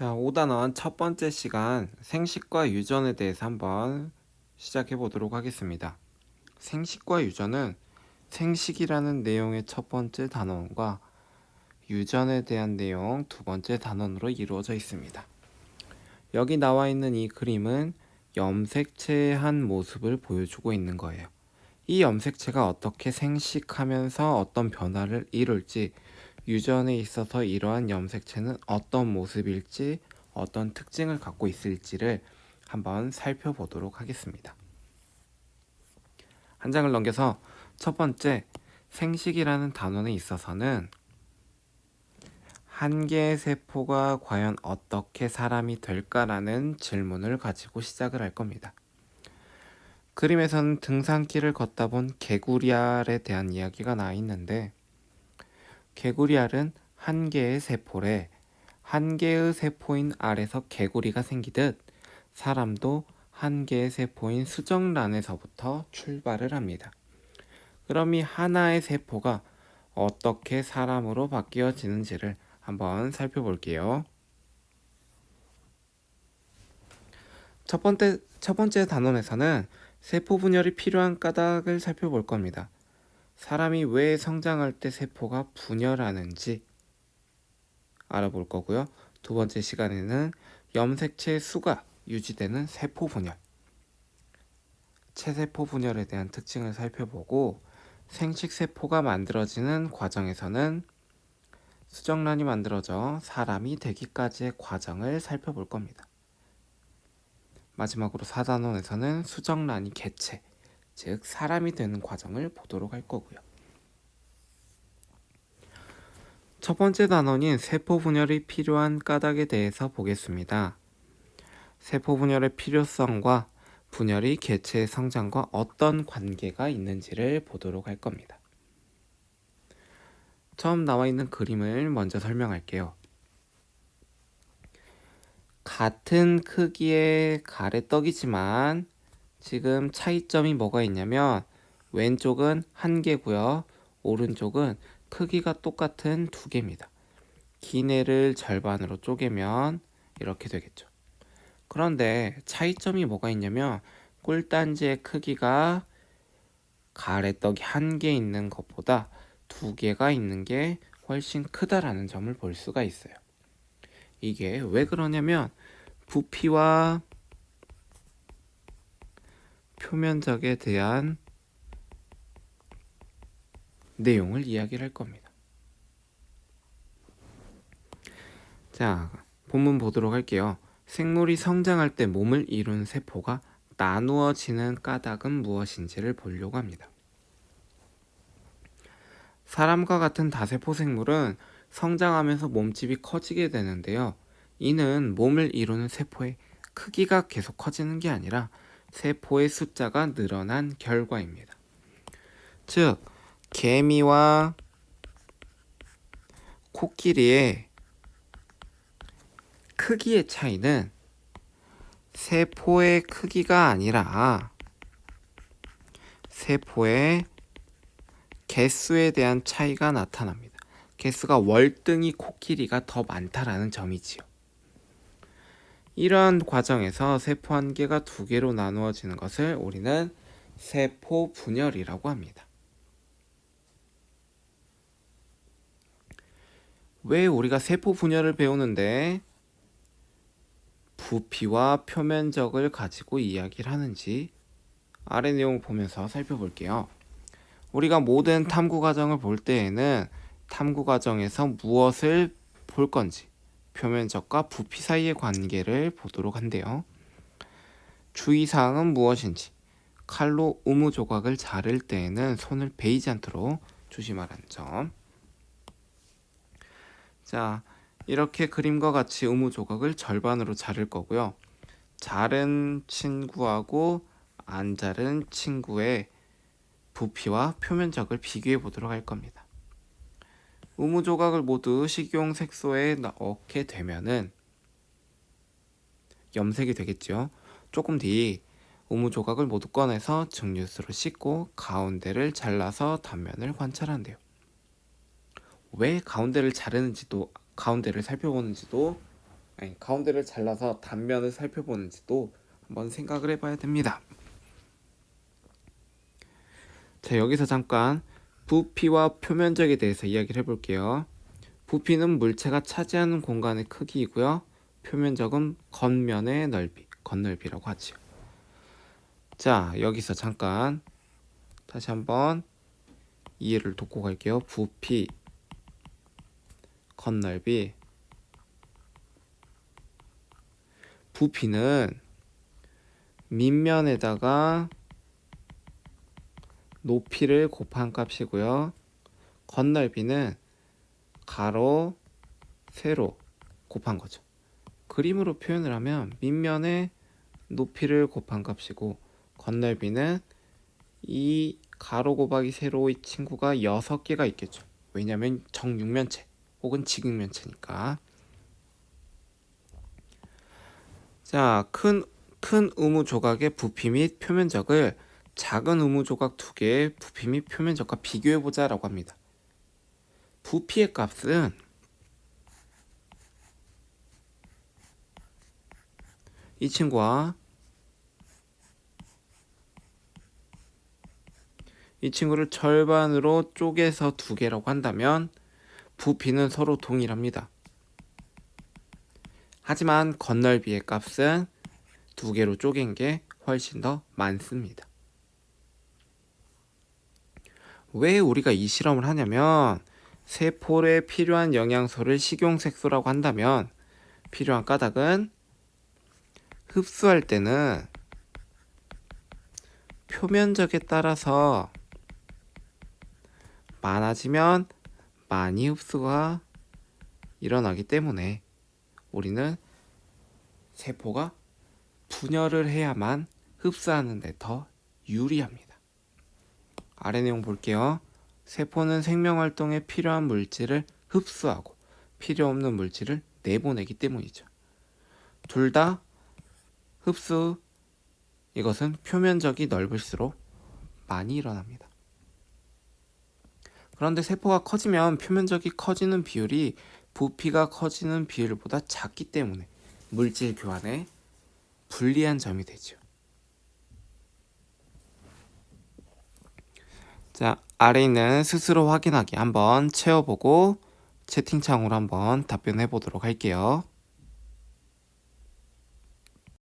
자, 5단원 첫 번째 시간 생식과 유전에 대해서 한번 시작해 보도록 하겠습니다. 생식과 유전은 생식이라는 내용의 첫 번째 단원과 유전에 대한 내용 두 번째 단원으로 이루어져 있습니다. 여기 나와 있는 이 그림은 염색체의 한 모습을 보여주고 있는 거예요. 이 염색체가 어떻게 생식하면서 어떤 변화를 이룰지 유전에 있어서 이러한 염색체는 어떤 모습일지 어떤 특징을 갖고 있을지를 한번 살펴보도록 하겠습니다. 한 장을 넘겨서 첫 번째 생식이라는 단원에 있어서는 한 개의 세포가 과연 어떻게 사람이 될까라는 질문을 가지고 시작을 할 겁니다. 그림에서는 등산길을 걷다 본 개구리알에 대한 이야기가 나와 있는데 개구리알은 한 개의 세포래 한 개의 세포인 알에서 개구리가 생기듯 사람도 한 개의 세포인 수정란에서부터 출발을 합니다. 그럼 이 하나의 세포가 어떻게 사람으로 바뀌어지는지를 한번 살펴볼게요. 첫 번째, 첫 번째 단원에서는 세포 분열이 필요한 까닭을 살펴볼 겁니다. 사람이 왜 성장할 때 세포가 분열하는지 알아볼 거고요. 두 번째 시간에는 염색체의 수가 유지되는 세포 분열, 체세포 분열에 대한 특징을 살펴보고 생식세포가 만들어지는 과정에서는 수정란이 만들어져 사람이 되기까지의 과정을 살펴볼 겁니다. 마지막으로 4단원에서는 수정란이 개체, 즉 사람이 되는 과정을 보도록 할 거고요. 첫 번째 단원인 세포 분열이 필요한 까닭에 대해서 보겠습니다. 세포 분열의 필요성과 분열이 개체의 성장과 어떤 관계가 있는지를 보도록 할 겁니다. 처음 나와 있는 그림을 먼저 설명할게요. 같은 크기의 가래떡이지만 지금 차이점이 뭐가 있냐면 왼쪽은 한 개고요. 오른쪽은 크기가 똑같은 두 개입니다. 기내를 절반으로 쪼개면 이렇게 되겠죠. 그런데 차이점이 뭐가 있냐면 꿀단지의 크기가 가래떡이 한 개 있는 것보다 두 개가 있는 게 훨씬 크다라는 점을 볼 수가 있어요. 이게 왜 그러냐면 부피와 표면적에 대한 내용을 이야기를 할 겁니다. 자, 본문 보도록 할게요. 생물이 성장할 때 몸을 이룬 세포가 나누어지는 까닭은 무엇인지를 보려고 합니다. 사람과 같은 다세포 생물은 성장하면서 몸집이 커지게 되는데요. 이는 몸을 이루는 세포의 크기가 계속 커지는 게 아니라 세포의 숫자가 늘어난 결과입니다. 즉, 개미와 코끼리의 크기의 차이는 세포의 크기가 아니라 세포의 개수에 대한 차이가 나타납니다. 개수가 월등히 코끼리가 더 많다라는 점이지요. 이러한 과정에서 세포 한 개가 두 개로 나누어지는 것을 우리는 세포 분열이라고 합니다. 왜 우리가 세포 분열을 배우는데 부피와 표면적을 가지고 이야기를 하는지 아래 내용을 보면서 살펴볼게요. 우리가 모든 탐구 과정을 볼 때에는 탐구 과정에서 무엇을 볼 건지 표면적과 부피 사이의 관계를 보도록 한대요. 주의사항은 무엇인지 칼로 우무 조각을 자를 때에는 손을 베이지 않도록 조심하라는 점. 자, 이렇게 그림과 같이 우무 조각을 절반으로 자를 거고요. 자른 친구하고 안 자른 친구의 부피와 표면적을 비교해 보도록 할 겁니다. 우무 조각을 모두 식용 색소에 넣게 되면은 염색이 되겠죠. 조금 뒤 우무 조각을 모두 꺼내서 증류수로 씻고 가운데를 잘라서 단면을 관찰한대요. 왜 가운데를 자르는지도 가운데를 살펴보는지도 아니, 가운데를 잘라서 단면을 살펴보는지도 한번 생각을 해봐야 됩니다. 자, 여기서 잠깐 부피와 표면적에 대해서 이야기를 해볼게요. 부피는 물체가 차지하는 공간의 크기이고요. 표면적은 겉면의 넓이, 겉넓이라고 하지요. 자, 여기서 잠깐 다시 한번 이해를 돕고 갈게요. 부피, 겉넓이. 부피는 밑면에다가 높이를 곱한 값이고요. 겉넓이는 가로, 세로 곱한 거죠. 그림으로 표현을 하면 밑면에 높이를 곱한 값이고 겉넓이는 이 가로 곱하기 세로 이 친구가 6개가 있겠죠. 왜냐면 정육면체 혹은 직육면체니까. 자, 큰, 큰 우무 조각의 부피 및 표면적을 작은 우무 조각 두 개의 부피 및 표면적과 비교해 보자라고 합니다. 부피의 값은 이 친구와 이 친구를 절반으로 쪼개서 두 개라고 한다면 부피는 서로 동일합니다. 하지만 겉넓이의 값은 두 개로 쪼갠 게 훨씬 더 많습니다. 왜 우리가 이 실험을 하냐면 세포에 필요한 영양소를 식용색소라고 한다면 필요한 까닭은 흡수할 때는 표면적에 따라서 많아지면 많이 흡수가 일어나기 때문에 우리는 세포가 분열을 해야만 흡수하는 데 더 유리합니다. 아래 내용 볼게요. 세포는 생명 활동에 필요한 물질을 흡수하고 필요 없는 물질을 내보내기 때문이죠. 둘 다 흡수 이것은 표면적이 넓을수록 많이 일어납니다. 그런데 세포가 커지면 표면적이 커지는 비율이 부피가 커지는 비율보다 작기 때문에 물질 교환에 불리한 점이 되죠. 자, 아래 있는 스스로 확인하기 한번 채워보고 채팅창으로 한번 답변해 보도록 할게요.